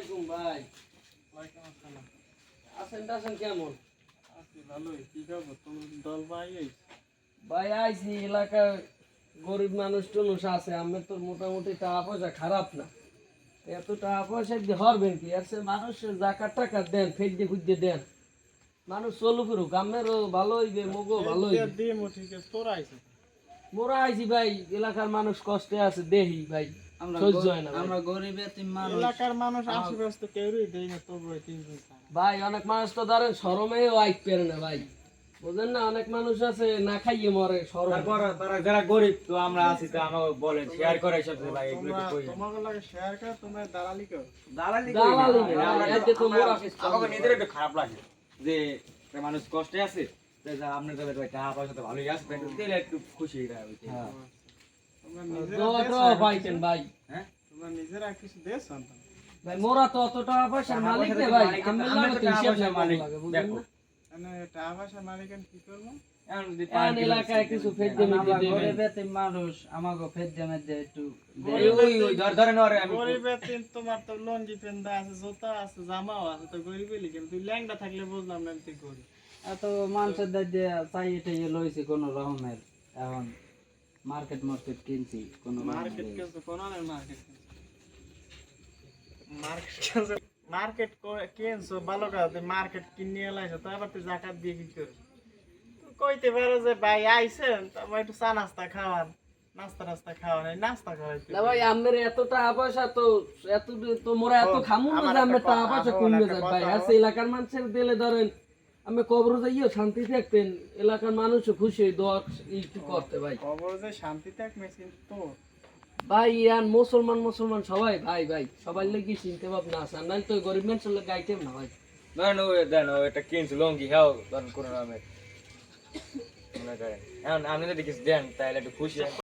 আলাইকুম ভাই ওয়ালাইকুম আসসালাম। আছেন টাছেন কেমন আছি ভালোই। কি খবর? তুমি দল পাই গেছ? ভাই আইছি এলাকায় গরিব মানুষ টনুষ আছে আমার তো মোটামুটি টাকা পয়সা খারাপ না এত টাকা পয়সা দিয়ে হরবেন কি আর সে মানুষ জাকাত টাকা দেন ফেক দিয়ে দেন মানুষ চলু ফিরুক আমারও ভালো হইবে মগো ভালো হইবে আইছে। মোরা আইছি ভাই এলাকার মানুষ কষ্টে আছে দেহি ভাই আমরা ভাই। আমরা গরিব এতিম মানুষ। এলাকার মানুষ আশেপাশে তো কেউই দেয় না তবু এই তিনজন ছাড়া। ভাই অনেক মানুষ তো ধরেন আইক পেরে না ভাই। বুঝেন না অনেক মানুষ আছে না খাইয়ে মরে তারা যারা গরিব তো আমরা আছি তো আমাকে বলেন শেয়ার করে সব ভাই এগুলো তোমরা কই? তোমাকে লাগে শেয়ার কর তোমরা দালালি কর। দালালি আমরা- একটু খারাপ লাগে যে মানুষ কষ্টে আছে আপনার তবে তো টাকা পয়সা তো ভালোই আছে। তো একটু খুশি হয় দোয়া পাইছেন ভাই। হ্যাঁ? তোমরা নিজেরা কিছু দেশ ভাই মোরা তো অত টাকা পয়সার মালিক পয়সা ভাই। আমরা তো তো হিসাব পয়সার মালিক, দেখো। টাকা পয়সা মালিকান কি করব? এখন যদি এখন পাঁচ কিলো এলাকায় কিছু ফেক দিয়ে আমরা মিটিয়ে গরিব দেবেন এতিম মানুষ আমাকে ফেদ্যে মেদ্যে একটু গরিবের তোমার তো লঞ্জি পেন্দা আছে জোতা আছে জামাও আছে তো গরিবই লিখেন তুই ল্যাংটা থাকলে বুঝলাম না তুই গরিব। এত মানুষের দাঁড়িয়ে চাই এটা লইছি কোনো রকমের এখন মার্কেট মার্কেট কিনছি কোনো মার্কেট কিন্তু কোন মার্কেট মার্কেট মার্কেট কিনছো ভালো কথা তুই মার্কেট কিনে এলাইছো তো আবার তুই জাকাত দিয়ে কি কইতে পারো যে ভাই আইছেন তারপর একটু চা নাস্তা খাওয়ান নাস্তা নাস্তা খাওয়ান নাস্তা খাওয়াইতে না ভাই আমার এত টাকা পয়সা তো এত তো মোরা এত খামু না আমার যে আমরা টাকা পয়সা কমবে যায়। ভাই আছে এলাকার মানুষের দিলে ধরেন আমি কবর যাইও শান্তি থাকতেন এলাকার মানুষও খুশি হই দোয়া একটু করতে ভাই। খবর যে শান্তি থাক মেশিন তো। ভাই ইয়ান মুসলমান মুসলমান সবাই ভাই ভাই সবাই লেগে চিনতে ভাবনা আছে আর নাহলে তো গরিব মানুষের লোক গাইতেম না ভাই। ধরেন ও দেন ও কিনছে লঙ্গি হ্যাঁ ধরেন কোনো নামে। মনে করেন। এখন আপনি যদি কিছু দেন তাহলে একটু খুশি হয়।